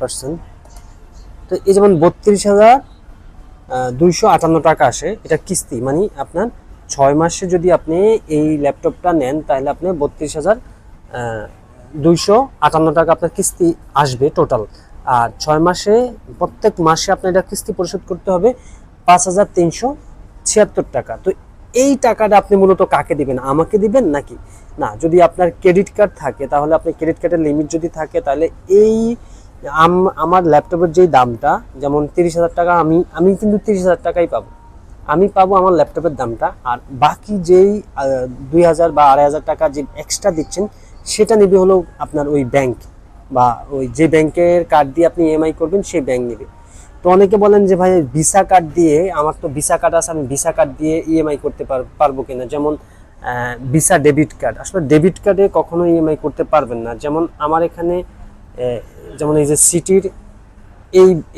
Percent তো এই যেমন বত্রিশ হাজার দুইশো আটান্ন টাকা আসে, এটা কিস্তি মানে আপনার ছয় মাসে যদি আপনি এই ল্যাপটপটা নেন, তাহলে আপনি বত্রিশ হাজার দুইশো আটান্ন টাকা আপনার কিস্তি আসবে টোটাল আর ছয় মাসে, প্রত্যেক মাসে আপনার এটা কিস্তি পরিশোধ করতে হবে পাঁচ হাজার তিনশো ছিয়াত্তর টাকা। তো এই টাকাটা আপনি মূলত কাকে দিবেন, আমাকে দিবেন নাকি? না, যদি আপনার ক্রেডিট কার্ড থাকে, তাহলে আপনি ক্রেডিট কার্ডের লিমিট যদি থাকে, তাহলে এই আমার ল্যাপটপের যেই দামটা, যেমন তিরিশ হাজার টাকা, আমি আমি কিন্তু তিরিশ হাজার টাকাই পাবো। আমি পাবো আমার ল্যাপটপের দামটা, আর বাকি যেই দুই হাজার বা আড়াই হাজার টাকা যে এক্সট্রা দিচ্ছেন, সেটা নেবে হলো আপনার ওই ব্যাংক বা ওই যে ব্যাংকের কার্ড দিয়ে আপনি ইএমআই করবেন সেই ব্যাংক নেবে। তো অনেকে বলেন যে, ভাই ভিসা কার্ড দিয়ে, আমার তো ভিসা কার্ড আছে, আমি ভিসা কার্ড দিয়ে ইএমআই করতে পার- পারব কিনা? যেমন ভিসা ডেবিট কার্ড আসলে ডেবিট কার্ডে কখনো ইএমআই করতে পারবেন না। যেমন, আমার এখানে যেমন এই যে সিটির এই